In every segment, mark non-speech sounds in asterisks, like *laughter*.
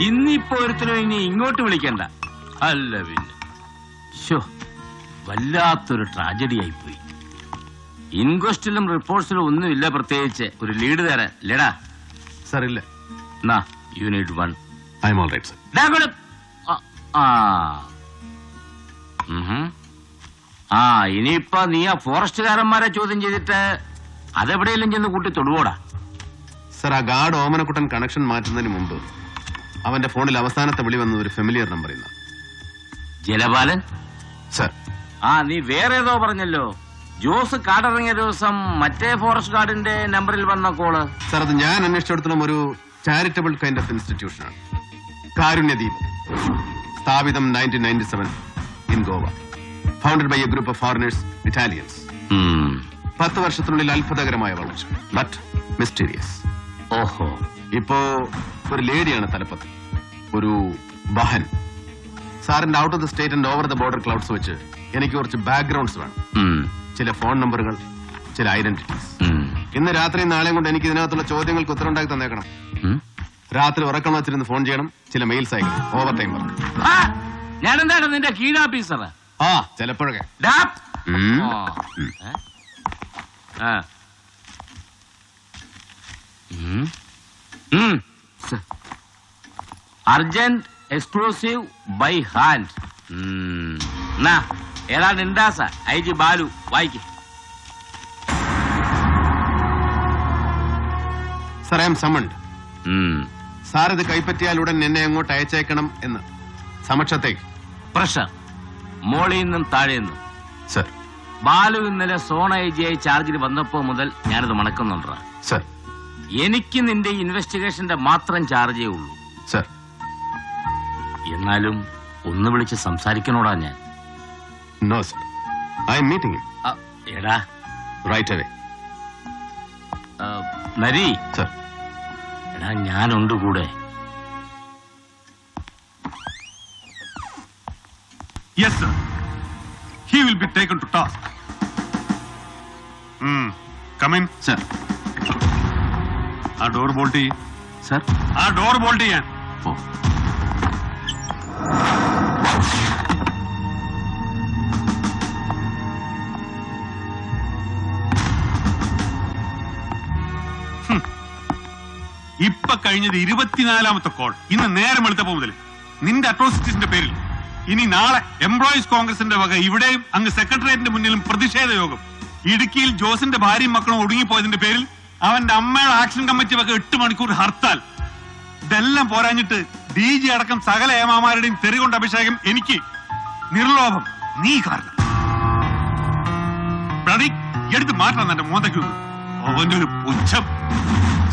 ഇന്നിപ്പോ ഒരുത്തനും ഇനി ഇങ്ങോട്ട് വിളിക്കണ്ട. അല്ല പിന്നെ. വല്ലാത്തൊരു ട്രാജഡി ആയിപ്പോയി ഇൻക്വസ്റ്റിലും റിപ്പോർട്ട്സിലും ഒന്നുമില്ല പ്രത്യേകിച്ച്. ഒരു ലീഡ് തരാൻ. ലേടാ സാർ ഇല്ല. നാ unit one I'm all right sir ദാ ഇങ്ങോട്ട്. ആ. ആ. നീ ആ ഫോറസ്റ്റുകാരന്മാരെ ചോദ്യം ചെയ്തിട്ട് അതെവിടെയെങ്കിലും ചെന്ന് കൂട്ടി തൊടുവോടാ? സാർ ആ ഗാർഡ് ഓമനക്കുട്ടൻ കണക്ഷൻ മാറ്റുന്നതിന് മുമ്പ് അവന്റെ ഫോണിൽ അവസാനത്തെ വിളി വന്നത് ഒരു ഫെമിലിയർ നമ്പർ ഇന്ന്. ജലപാലൻ സർ. ആ നീ വേറെ ഏതോ പറഞ്ഞല്ലോ. ജോസ് കാടിറങ്ങിയ ദിവസം മറ്റേ ഫോറസ്റ്റ് ഗാർഡിന്റെ നമ്പറിൽ വന്ന കോൾ? സർ അത് ഞാൻ അന്വേഷിച്ചിടത്തോളം ഒരു ചാരിറ്റബിൾ കൈൻഡ് ഓഫ് ഇൻസ്റ്റിറ്റ്യൂഷനാണ് Karunyadeep. സ്ഥാപിതം nineteen ninety seven in Goa founded by a group of foreigners Italians. പത്ത് വർഷത്തിനുള്ളിൽ അത്ഭുതകരമായ വളർച്ച. ബട്ട് മിസ്റ്റീരിയസ് ഓഹോ ഇപ്പോ ഒരു ലേഡിയാണ് തലപ്പത്ത്. ഒരു ബഹൻ. സാറിന്റെ out of the state and over the border clouds വെച്ച് എനിക്ക് കുറച്ച് ബാക്ക്ഗ്രൗണ്ട്സ് വേണം. ചില ഫോൺ നമ്പറുകൾ ചില ഐഡന്റിറ്റീസ്. ഇന്ന് രാത്രി നാളെയും കൊണ്ട് എനിക്ക് ഇതിനകത്തുള്ള ചോദ്യങ്ങൾക്ക് ഉത്തരം ഉണ്ടാക്കി തന്നേക്കണം. രാത്രി ഉറക്കം വച്ചിരുന്ന് ഫോൺ ചെയ്യണം ചില മെയിൽസ് അയക്കണം ഓവർ ടൈം വർക്ക് ആ, ഞാനെന്താണ് നിന്റെ കീഴാഫീസർ ആ ചിലപ്പോഴൊക്കെ. ആ. Urgent exclusive by hand. ഏതാണ്ട് ഇൻഡാസ ഐ ജി ബാലു വായിക്ക്. സാർ ഐ എം ഉം. സാർ ഇത് കൈപ്പറ്റിയാൽ ഉടൻ എന്നെ അങ്ങോട്ട് അയച്ചേക്കണം എന്ന്. സമക്ഷത്തേക്ക്. പ്രഷർ. മോളിൽ നിന്നും താഴെ നിന്നും. സർ. ബാലു ഇന്നലെ സോണ ഐ ജി ഐ ചാർജിൽ വന്നപ്പോ മുതൽ ഞാനിത് മണക്കുന്നുണ്ടാ. സർ. എനിക്ക് നിന്റെ ഇൻവെസ്റ്റിഗേഷന്റെ മാത്രം ചാർജേ ഉള്ളൂ. സർ. എന്നാലും ഒന്ന് വിളിച്ച് സംസാരിക്കണോടാ ഞാൻ. No sir I'm meeting എടാ. റൈറ്റ് അവേ ആ, നരി. സർ. എടാ ഞാനുണ്ട് കൂടെ. Yes, sir. He will be taken to task. Hmm. Come in. Sir ആ ഡോർ ബോൾട്ട് ചെയ്യും. സർ? ആ ഡോർ ബോൾട്ട് ചെയ്യാൻ. ഓ. ഇപ്പൊ കഴിഞ്ഞത് ഇരുപത്തിനാലാമത്തെ കോൾ. ഇന്ന് നേരം എടുത്തപ്പോ മുതൽ. നിന്റെ അട്രോസിറ്റീസിന്റെ പേരിൽ. ഇനി നാളെ എംപ്ലോയീസ് കോൺഗ്രസിന്റെ വക ഇവിടെയും അങ്ങ് സെക്രട്ടേറിയറ്റിന്റെ മുന്നിലും പ്രതിഷേധ യോഗം. ഇടുക്കിയിൽ ജോസിന്റെ ഭാര്യയും മക്കളും ഒടുങ്ങിപ്പോയതിന്റെ പേരിൽ അവന്റെ അമ്മയുടെ ആക്ഷൻ കമ്മിറ്റി ഒക്കെ എട്ട് മണിക്കൂർ ഹർത്താൽ. ഇതെല്ലാം പോരാഞ്ഞിട്ട് ഡി ജി അടക്കം സകല ഏമാമാരുടെയും തെറി കൊണ്ട് അഭിഷേകം എനിക്ക് നിർലോഭം. നീ കാരണം. എടുത്ത് മാറ്റണം എന്റെ മോന്തയ്ക്ക്. അവന്റെ ഒരു പുച്ഛം.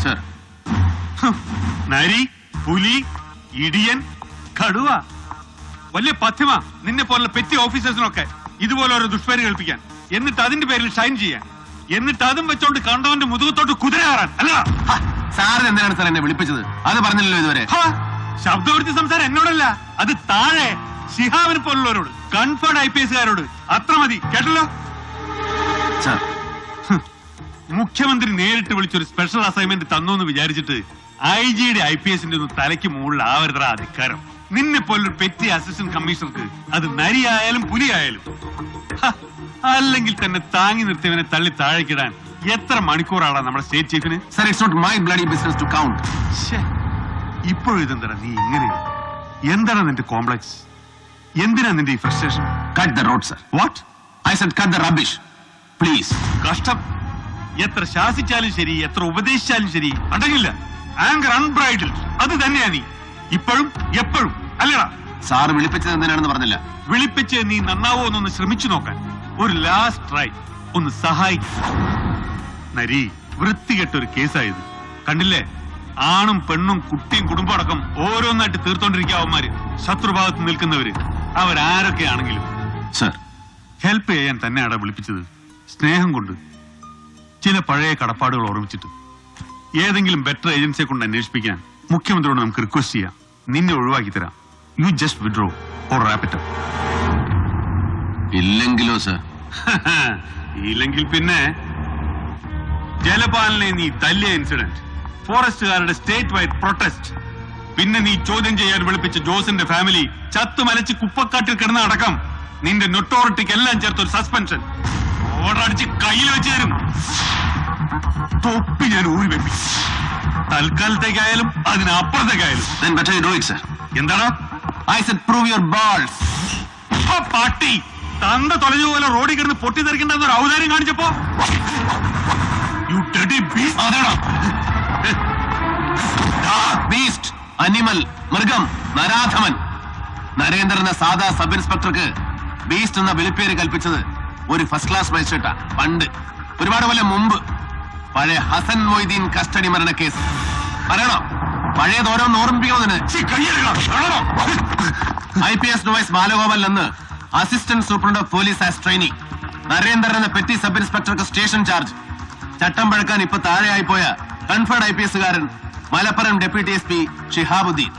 സർ. നരി പുലി ഇടിയൻ കടുവ. വലിയ പഥ്യമ നിന്നെ പോലുള്ള പെറ്റി ഓഫീസേഴ്സിനൊക്കെ ഇതുപോലെ ഓരോ ദുഷ്പേര് കേൾപ്പിക്കാൻ. എന്നിട്ട് അതിന്റെ പേരിൽ ഷൈൻ ചെയ്യാൻ. എന്നിട്ട് അതും വെച്ചോണ്ട് കണ്ടവന്റെ മുതുകത്തോട്ട് കുതിരയാറാൻ അല്ല? സാറിന് എന്തിനാണ് സാർ എന്നെ വിളിപ്പിച്ചത്? അത് പറഞ്ഞില്ലല്ലോ ഇതുവരെ. ശബ്ദവൃത്തി സംസാരം എന്നോടല്ല അത് താഴെ ഷിഹാബിനെ പോലുള്ളവരോട് കൺഫേർഡ് ഐ പി എസ്കാരോട് അത്ര മതി കേട്ടല്ലോ? മുഖ്യമന്ത്രി നേരിട്ട് വിളിച്ചൊരു സ്പെഷ്യൽ അസൈൻമെന്റ് തന്നു എന്ന് വിചാരിച്ചിട്ട് ഐ ജിയുടെ ഐ പി എസിന്റെ ഒന്നും തലയ്ക്ക് മുകളിൽ ആവരുതറ അധികാരം. നിന്നെ പോലൊരു പെറ്റി അസിസ്റ്റന്റ് കമ്മീഷണർക്ക്. അത് നരിയായാലും പുലിയായാലും. ആയാലും അല്ലെങ്കിൽ തന്നെ താങ്ങി നിർത്തിയവനെ തള്ളി താഴേക്കിടാൻ എത്ര മണിക്കൂറാണ് നമ്മുടെ state ചീഫിന് sir it's not my bloody business to count ഇപ്പോഴും ഇതെന്താ നീ ഇങ്ങനെ? എന്താണ് നിന്റെ കോംപ്ലക്സ് എന്തിനാ നിന്റെ ഈ frustration cut the road sir what I said cut the rubbish please കഷ്ടം. എത്ര ശാസിച്ചാലും ശരി എത്ര ഉപദേശിച്ചാലും ശരി അടങ്ങില്ല. ആങ്കർ അൺബ്രൈഡിൽ അത് തന്നെയാ നീ. ഇപ്പോഴും എപ്പോഴും. അല്ലടാ. സാർ വിളിപ്പിച്ചത് എന്തിനാണെന്ന് പറഞ്ഞില്ല. വിളിപ്പിച്ച് നീ നന്നാവോ എന്നൊന്ന് ശ്രമിച്ചു നോക്കാൻ. ഒരു ലാസ്റ്റ് ട്രൈ ഒന്ന് സഹായിക്കും. നരി വൃത്തികെട്ട ഒരു കേസായത്. കണ്ടില്ലേ? ആണും പെണ്ണും കുട്ടിയും കുടുംബമടക്കം ഓരോന്നായിട്ട് തീർത്തോണ്ടിരിക്കുക അവന്മാര്. ശത്രുഭാഗത്ത് നിൽക്കുന്നവര്. അവരാരൊക്കെയാണെങ്കിലും. സർ. ഹെൽപ്പ് ചെയ്യാൻ തന്നെയാണ് വിളിപ്പിച്ചത്. സ്നേഹം കൊണ്ട്. ചില പഴയ കടപ്പാടുകൾ ഓർമ്മിച്ചിട്ട്. ഏതെങ്കിലും ബെറ്റർ ഏജൻസിയെ കൊണ്ട് അന്വേഷിപ്പിക്കാൻ മുഖ്യമന്ത്രിയോട് നമുക്ക് റിക്വസ്റ്റ് ചെയ്യാം. നിന്നെ ഒഴിവാക്കി തരാം. You just withdraw or rapid ഇല്ലെങ്കിലോ sir *laughs* ഇല്ലെങ്കിൽ പിന്നെ ജലപാലനെ നീ തല്ലിയ ഇൻസിഡന്റ് ഫോറസ്റ്റുകാരുടെ സ്റ്റേറ്റ് വൈഡ് പ്രൊട്ടസ്റ്റ് പിന്നെ നീ ചോദ്യം ചെയ്യാൻ വിളിപ്പിച്ച ജോസിന്റെ ഫാമിലി ചത്തുമലച്ച് കുപ്പക്കാട്ടിൽ കിടന്ന അടക്കം. നിന്റെ നൊട്ടോറിറ്റിക്ക് എല്ലാം ചേർത്ത് ഒരു സസ്പെൻഷൻ ഓർഡർ അടിച്ച് കയ്യിൽ വെച്ച് തരും. തൊപ്പി ഞാൻ ഊരി വെപ്പി തൽക്കാലത്തേക്കായാലും അതിനപ്പുറത്തേക്കായാലും. Then better you prove your. ആ പാട്ടി തന്ത തൊലഞ്ഞു പോലെ റോഡിൽ കിടന്ന് പൊട്ടിത്തെറിക്കണ്ടെന്ന് ഒരു ഔദാര്യം കാണിച്ചപ്പോ? യു ബീസ്റ്റ് അനിമൽ മൃഗം നരാധമൻ. നരേന്ദ്രൻ എന്ന സാധാ സബ് ഇൻസ്പെക്ടർക്ക് ബീസ്റ്റ് എന്ന വിളിപ്പേര് കൽപ്പിച്ചത് ഒരു ഫസ്റ്റ് ക്ലാസ് മജിസ്ട്രേറ്റാ പണ്ട്. ഒരുപാട് കൊല്ലം മുമ്പ്. പഴയ ഹസൻ മൊയ്തീൻ കസ്റ്റഡി മരണ കേസ് പറയണോ? പഴയത് ഓരോന്ന് ഓർമ്മിപ്പിക്കണമെന്ന് ഐ പി എസ് ഡിവൈസ് ബാലഗോപാൽ എന്ന് assistant superintendent of police as trainee. Narendran എന്ന പെറ്റി സബ് ഇൻസ്പെക്ടർക്ക് സ്റ്റേഷൻ ചാർജ്. ചട്ടം പഴക്കാൻ ഇപ്പൊ താഴെയായി പോയ conferred I P എസുകാരൻ Malappuram deputy S P Shihabuddin.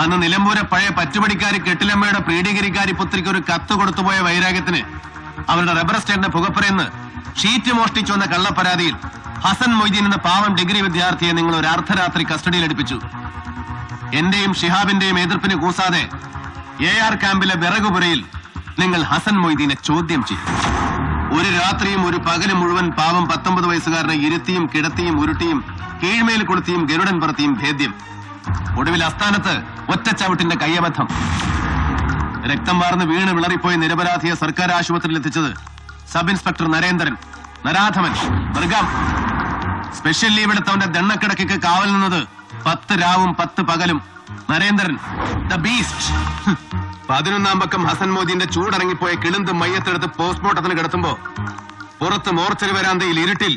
അന്ന് നിലമ്പൂരെ പഴയ പറ്റുപടിക്കാരി കെട്ടിലമ്മയുടെ പ്രീഡിഗിരിക്കാരി പുത്രിക്ക് ഒരു കത്ത് കൊടുത്തുപോയ വൈരാഗ്യത്തിന് അവരുടെ റബ്ബർ സ്റ്റേറ്റിന്റെ പുകപ്പുറയെന്ന് ഷീറ്റ് മോഷ്ടിച്ചു വന്ന കള്ളപ്പരാതിയിൽ ഹസൻ മൊയ്തീൻ എന്ന പാവം ഡിഗ്രി വിദ്യാർത്ഥിയെ നിങ്ങൾ ഒരു അർദ്ധരാത്രി കസ്റ്റഡിയിൽ എടുപ്പിച്ചു. എന്റെയും ഷിഹാബിന്റെയും എതിർപ്പിന് കൂസാതെ എ ആർ ക്യാമ്പിലെ വിറകുപുരയിൽ നിങ്ങൾ ഹസൻ മൊയ്തീനെ ചോദ്യം ചെയ്തു ഒരു രാത്രിയും ഒരു പകലും മുഴുവൻ പാവം പത്തൊമ്പത് വയസ്സുകാരനെ ഇരുത്തിയും കിടത്തിയും ഉരുട്ടിയും കീഴ്മേൽ കൊളുത്തിയും ഗരുഡൻ പറത്തിയും ഭേദ്യം. ഒടുവിൽ അസ്ഥാനത്ത് ഒറ്റച്ചവിട്ടിന്റെ കയ്യബദ്ധം. രക്തം വാർന്ന് വീണ് വിളറിപ്പോയി നിരപരാധിയെ സർക്കാർ ആശുപത്രിയിൽ എത്തിച്ചത് സബ് ഇൻസ്പെക്ടർ നരേന്ദ്രൻ. നരാധമൻ. മൃഗം. സ്പെഷ്യൽ ലീവ് എടുത്തവന്റെ ദണ്ണക്കിടക്കയ്ക്ക് കാവൽ നിന്നത് പത്ത് രാവും പത്ത് പകലും. നരേന്ദ്രൻ ദ ബീസ്റ്റ് പതിനൊന്നാം പക്കം ഹസൻ മോദിന്റെ ചൂടറങ്ങിപ്പോയ കിളിന്ത് മയ്യത്തെടുത്ത് പോസ്റ്റ്മോർട്ടത്തിന് കിടത്തുമ്പോ പുറത്ത് മോർച്ചറി വരാന്തയിൽ ഇരുട്ടിൽ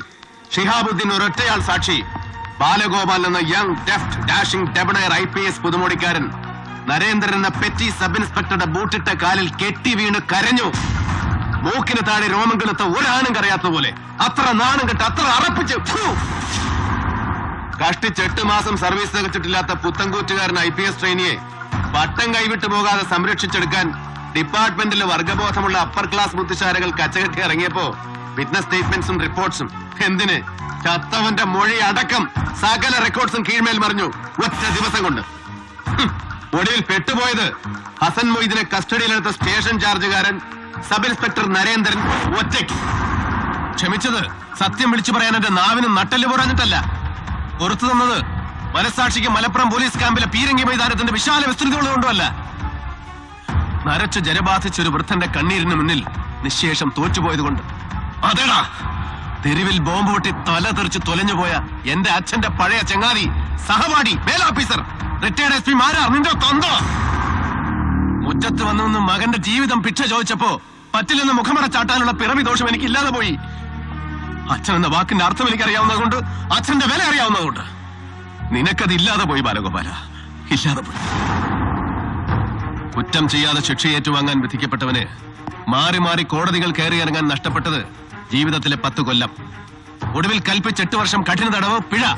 ഷിഹാബുദ്ദീൻ ഒരൊറ്റയാൾ സാക്ഷി. ബാലഗോപാൽ എന്ന young deft dashing debonair I P S പുതുമോടിക്കാരൻ. Narendran എന്ന പെറ്റി സബ് ഇൻസ്പെക്ടറുടെ ബൂട്ടിട്ട കാലിൽ കെട്ടി വീണ് കരഞ്ഞു. മൂക്കിന് താഴെ രോമം കെളുത്ത ഒരാണും കറിയാത്ത പോലെ അത്ര നാണം കെട്ട് അത്ര അറപ്പിച്ച്! കഷ്ടിച്ച് എട്ട് മാസം സർവീസ് തികച്ചിട്ടില്ലാത്ത പുത്തൻകൂറ്റുകാരൻ ഐ പി എസ് ട്രെയിനിയെ പട്ടം കൈവിട്ടു പോകാതെ സംരക്ഷിച്ചെടുക്കാൻ ഡിപ്പാർട്ട്മെന്റിൽ വർഗബോധമുള്ള അപ്പർ ക്ലാസ് ബുദ്ധിശാലകൾ കച്ചകെട്ടി ഇറങ്ങിയപ്പോ വിറ്റ്നസ് സ്റ്റേറ്റ്മെന്റ്സും റിപ്പോർട്ട്സും എന്തിന് ചത്തവന്റെ മൊഴി അടക്കം സകല റെക്കോർഡ്സും കീഴ്മേൽ മറിഞ്ഞു ഒറ്റ ദിവസം കൊണ്ട്. ഒടുവിൽ പെട്ടുപോയത് ഹസൻ മൊയ്ദിനെ കസ്റ്റഡിയിലെടുത്ത സ്റ്റേഷൻ ചാർജുകാരൻ സബ് ഇൻസ്പെക്ടർ നരേന്ദ്രൻ ഒറ്റയ്ക്ക്. ക്ഷമിച്ചത് സത്യം വിളിച്ചു പറയാൻ എന്റെ നാവിന് നട്ടൽ പോരാഞ്ഞിട്ടല്ല. പുറത്തു തന്നത് മനസാക്ഷിക്ക് മലപ്പുറം പോലീസ് ക്യാമ്പിലെ പീരങ്കി മൈതാനത്തിന്റെ വിശാല വിസ്തൃതികൾ കൊണ്ടുമല്ല. നരച്ചു ജലബാധിച്ച ഒരു വൃദ്ധന്റെ കണ്ണീരിന് മുന്നിൽ നിശേഷം തോറ്റുപോയത് കൊണ്ട് അതേടാ തെരുവിൽ ബോംബ് പൊട്ടി തല തെറിച്ച് തൊലഞ്ഞുപോയ എന്റെ അച്ഛന്റെ പഴയ ചങ്ങാതി സഹപാഠി മേലോഫീസർ റിട്ടയർഡ് എസ് പി മാരാർ നിന്റെ തന്തോ. മുറ്റത്ത് വന്നു മകന്റെ ജീവിതം പിക്ഷ ചോദിച്ചപ്പോ പറ്റില്ലെന്ന് മുഖമട ചാട്ടാനുള്ള പിറവി ദോഷം എനിക്ക് ഇല്ലാതെ പോയി. അച്ഛൻ എന്ന വാക്കിന്റെ അർത്ഥം എനിക്ക് അറിയാവുന്നതുകൊണ്ട് അച്ഛന്റെ വില അറിയാവുന്നതുകൊണ്ട് നിനക്കത് ഇല്ലാതെ പോയി ബാലഗോപാല. ഇല്ലാതെ പോയി. കുറ്റം ചെയ്യാതെ ശിക്ഷ ഏറ്റുവാങ്ങാൻ വിധിക്കപ്പെട്ടവന് മാറി മാറി കോടതികൾ കയറി ഇറങ്ങാൻ നഷ്ടപ്പെട്ടത് ജീവിതത്തിലെ പത്ത് കൊല്ലം. ഒടുവിൽ കൽപ്പിച്ച് എട്ട് വർഷം കഠിന തടവ് പിഴ.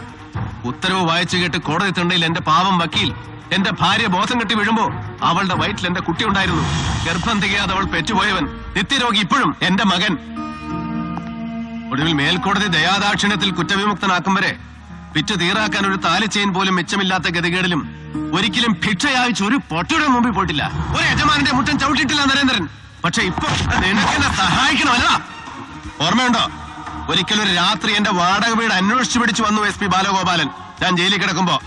ഉത്തരവ് വായിച്ചു കേട്ട് കോടതി തിണ്ടയിൽ എന്റെ പാവം വക്കീൽ എന്റെ ഭാര്യ ബോധം കെട്ടി വീഴുമ്പോ അവളുടെ വയറ്റിൽ എന്റെ കുട്ടി ഉണ്ടായിരുന്നു. ഗർഭം തികയാതെ അവൾ പെറ്റുപോയവൻ നിത്യരോഗി ഇപ്പോഴും എന്റെ മകൻ. ഒടുവിൽ മേൽക്കോടതി ദയാദാക്ഷിണ്യത്തിൽ കുറ്റവിമുക്തനാക്കും വരെ പിറ്റു തീറാക്കാൻ ഒരു താലിച്ചെയിൻ പോലും മിച്ചമില്ലാത്ത ഗതികേടിലും ഒരിക്കലും ഭിക്ഷയാഴ്ച ഒരു പൊട്ടിയുടെ മുമ്പിൽ പോയിട്ടില്ല. ഒരു യജമാനന്റെ മുറ്റം ചവിട്ടിയിട്ടില്ല നരേന്ദ്രൻ. പക്ഷെ ഇപ്പൊ നിനക്കെന്നെ സഹായിക്കണമല്ല ഓർമ്മയുണ്ടോ? ഒരിക്കലും ഒരു രാത്രി എന്റെ വാടക വീട് അന്വേഷിച്ചു പിടിച്ചു വന്നു എസ് പി ബാലഗോപാലൻ. ഞാൻ ജയിലിൽ കിടക്കുമ്പോ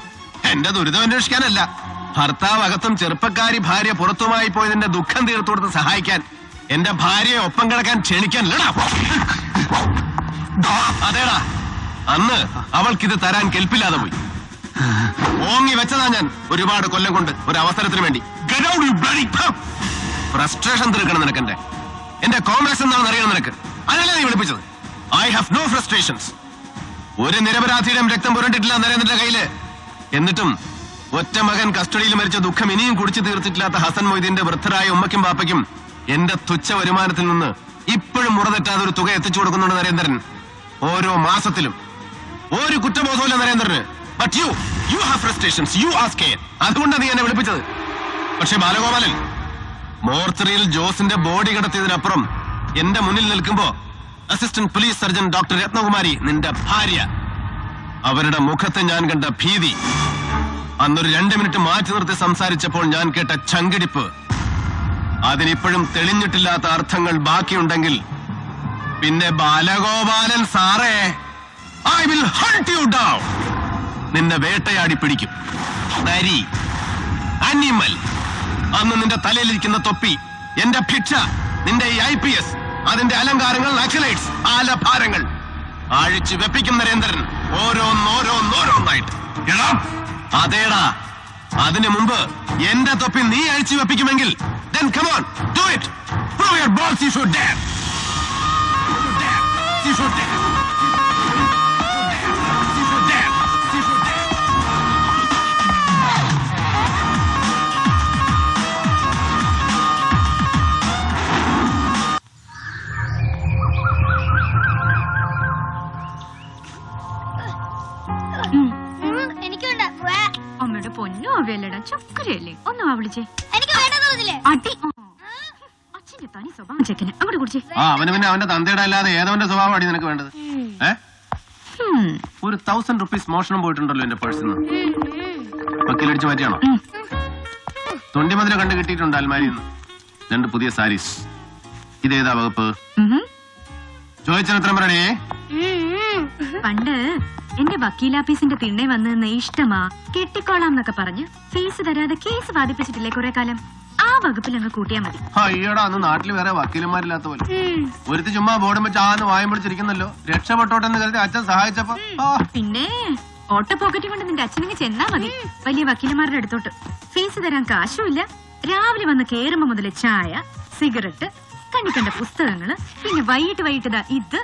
എന്റെ ദുരിതം അന്വേഷിക്കാനല്ല. ഭർത്താവ് അകത്തും ചെറുപ്പക്കാരി ഭാര്യ പുറത്തുമായി പോയതിന്റെ ദുഃഖം തീർത്തു കൊടുത്ത് സഹായിക്കാൻ എന്റെ ഭാര്യയെ ഒപ്പം കിടക്കാൻ ക്ഷണിക്കാനല്ലടാ. അതേടാ. അന്ന് അവൾക്കിത് തരാൻ കെൽപ്പില്ലാതെ പോയി. ഓങ്ങി വെച്ചതാ ഞാൻ ഒരുപാട് കൊല്ലം കൊണ്ട് ഒരു അവസരത്തിന് വേണ്ടി. ഫ്രസ്ട്രേഷൻ തീർക്കണം നിനക്കെന്റെ എന്റെ. കോൺഗ്രസ് എന്താണെന്ന് അറിയണം നിനക്ക്. അതല്ലേ നീ വിളിപ്പിച്ചത്? ഐ ഹാവ് നോ ഫ്രസ്ട്രേഷൻസ് ഒരു നിരപരാധിയുടെയും രക്തം പുരണ്ടിട്ടില്ല നരേന്ദ്രന്റെ കയ്യിൽ. എന്നിട്ടും ഒറ്റ മകൻ കസ്റ്റഡിയിൽ മരിച്ച ദുഃഖം ഇനിയും കുടിച്ചു തീർത്തിട്ടില്ലാത്ത ഹസൻ മൊയ്തീന്റെ വൃദ്ധരായ ഉമ്മയ്ക്കും പാപ്പയ്ക്കും എന്റെ തുച്ഛ വരുമാനത്തിൽ നിന്ന് ഇപ്പോഴും മുറതെറ്റാതെ ഒരു തുക എത്തിച്ചു കൊടുക്കുന്നുണ്ട് നരേന്ദ്രൻ. ഓരോ മാസത്തിലും. ഒരു കുറ്റബോധമില്ല നരേന്ദ്രന്. But you you have frustrations you as care അതുകൊണ്ടാണ് നീ എന്നെ വിളിപ്പിച്ചത്. പക്ഷേ ബാലഗോപാലൻ മോർച്ചറിയിൽ ജോസിന്റെ ബോഡി കിടത്തിയതിനപ്പുറം എന്റെ മുന്നിൽ നിൽക്കുമ്പോ assistant police surgeon doctor Ratnakumari നിന്റെ ഭാര്യ അവരുടെ മുഖത്ത് ഞാൻ കണ്ട ഭീതി അന്നൊരു രണ്ട് മിനിറ്റ് മാറ്റി നിർത്തി സംസാരിച്ചപ്പോൾ ഞാൻ കേട്ട ചങ്കിടിപ്പ്. അതിനിപ്പോഴും തെളിഞ്ഞിട്ടില്ലാത്ത അർത്ഥങ്ങൾ ബാക്കിയുണ്ടെങ്കിൽ പിന്നെ ബാലഗോപാലൻ സാറേ I will hunt you down നിന്നെ വേട്ടയാടി പിടിക്കും. നരി അനിമൽ അന്ന് നിന്റെ തലയിലിരിക്കുന്ന തൊപ്പി എന്റെ ഭിക്ഷ നിന്റെ ഈ ഐ പി എസ് അതിന്റെ അലങ്കാരങ്ങൾ നക്സലൈറ്റ്സ് ആലഭാരങ്ങൾ. ആഴിച്ചു വെപ്പിക്കും നരേന്ദ്രൻ ഓരോന്നോരോന്നോരോന്നായിട്ട്. എടാ അതേടാ അതിനു മുമ്പ് എന്റെ തൊപ്പി നീ അഴിച്ചു വെപ്പിക്കുമെങ്കിൽ then come on do it prove your balls you should dare you should dare you should dare ചക്കരയല്ലേ? ഒന്ന് വിളിച്ചേ. എനിക്ക് വേണ്ടെന്ന് അടി. അച്ഛന്റെ തനി സ്വഭാവം ചെക്കന് അങ്ങോട്ട് കുടിച്ചേ. ആ അവന് പിന്നെ അവന്റെ തന്തയുടെ അല്ലാതെ ഏതവന്റെ സ്വഭാവം അടി നിനക്ക് വേണ്ടത്? ഏ? ഒരു തൗസൻഡ് റുപ്പീസ് മോഷണം പോയിട്ടുണ്ടല്ലോ എന്റെ പേഴ്സിന്ന് വക്കീലടിച്ച് മാറ്റിയാണോ. തൊണ്ടിമതില കണ്ട് കിട്ടിയിട്ടുണ്ട് അൽമാരിയിൽ നിന്ന്. രണ്ട് പുതിയ സാരീസ്. ഇതേതാ വകുപ്പ്? എത്ര പറയണേ? പണ്ട് എന്റെ വക്കീലാഫീസിന്റെ തിണ്ണെ വന്ന് നിന്ന് ഇഷ്ടമാ? കെട്ടിക്കോളാം എന്നൊക്കെ പറഞ്ഞ് ഫീസ് തരാതെ കേസ് വാദിപ്പിച്ചിട്ടില്ലേ കുറെ കാലം? ആ വകുപ്പിൽ അങ്ങ് കൂട്ടിയാ മതി. അയ്യോടാ അന്ന് നാട്ടിൽ വേറെ വക്കീലന്മാരില്ലാത്ത പോലെ. ഒരുത്തി ചുമ്മാ ബോർഡും വെച്ച് ആന്ന് വായം പിടിച്ചിരിക്കുന്നല്ലോ. രക്ഷപ്പെട്ടോട്ടെന്ന് കരുതി അച്ഛൻ സഹായിച്ചപ്പോ പിന്നെ ഓട്ടോ പോക്കറ്റ് കൊണ്ട് നിന്റെ അച്ഛനിങ്ങ് ചെന്നാ മതി. വലിയ വക്കീലന്മാരുടെ അടുത്തോട്ട്. ഫീസ് തരാൻ കാശുമില്ല. രാവിലെ വന്ന് കേറുമ്പോ മുതൽ ചായ സിഗരറ്റ് കണ്ടിക്കണ്ട കണ്ട പുസ്തകങ്ങൾ പിന്നെ വൈകിട്ട് വൈകിട്ട് ഇത്.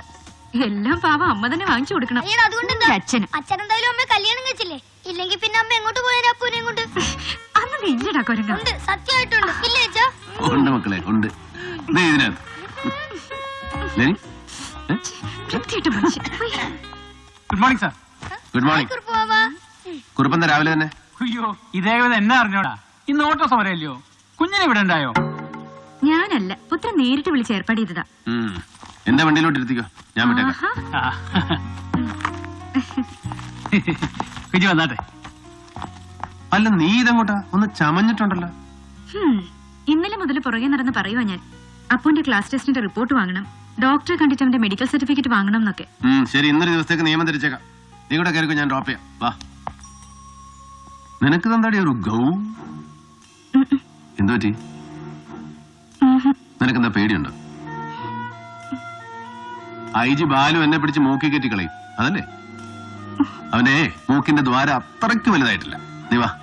എല്ലാം പാവ. അമ്മ തന്നെ വാങ്ങിച്ചു കൊടുക്കണം. അതുകൊണ്ട് അച്ഛന് അച്ഛൻ. എന്തായാലും അമ്മ കല്യാണം കഴിച്ചില്ലേ? ഇല്ലെങ്കിൽ പിന്നെ അമ്മ എങ്ങോട്ട് പോയാലും അപ്പൂനെയും കൊണ്ട്? അന്ന് ഇല്ലടാ കൊരങ്ങ. ഉണ്ട് സത്യമായിട്ടുണ്ട്. ഇല്ലേ അച്ഛാ? ഉണ്ട് മക്കളെ ഉണ്ട്. Good morning sir good morning കുറുപ്പന്ത രാവിലെ തന്നെ? അയ്യോ എന്നെ അറിഞ്ഞോടാ? ഇന്ന് ഓട്ടോ സമരമല്ലയോ? കുഞ്ഞിനെ ഇവിടെ ഉണ്ടായോ? ഞാനല്ല പുത്രൻ നേരിട്ട് വിളിച്ച് ഏർപ്പാട് ചെയ്തതാ. എന്റെ വണ്ടിയിലോട്ട് ഇരുത്തിക്കോ? ഞാൻ വിട്ടേക്കാം. കുഞ്ഞു വന്നാട്ടെ. അല്ല നീ ഇതങ്ങോട്ടാ? ഒന്ന് ചമഞ്ഞിട്ടുണ്ടല്ലോ. ഇന്നലെ മുതൽ പുറകെ നടന്ന് പറയുവാ ഞാൻ. അപ്പുന്റെ ക്ലാസ് ടെസ്റ്റിന്റെ റിപ്പോർട്ട് വാങ്ങണം. ഡോക്ടറെ കണ്ടിട്ട് അവന്റെ മെഡിക്കൽ സർട്ടിഫിക്കറ്റ് വാങ്ങണം എന്നൊക്കെ. ശരി ഇന്നൊരു ദിവസത്തേക്ക് നിയമം തിരിച്ചേക്കാം. നീ കൂടെ കയറിക്കോ ഞാൻ ഡ്രോപ്പ് ചെയ്യാം. വാ. നിനക്ക് തന്താടി ഒരു ഗൗ എന്തു പറ്റി നിനക്കെന്താ പേടിയുണ്ടോ? ഐ ജി ബാലു എന്നെ പിടിച്ച് മൂക്കി കയറ്റി കളയും. അതല്ലേ? അവനെ മൂക്കിന്റെ ദ്വാരം അത്രയ്ക്ക് വലുതായിട്ടില്ല. നീ വാ.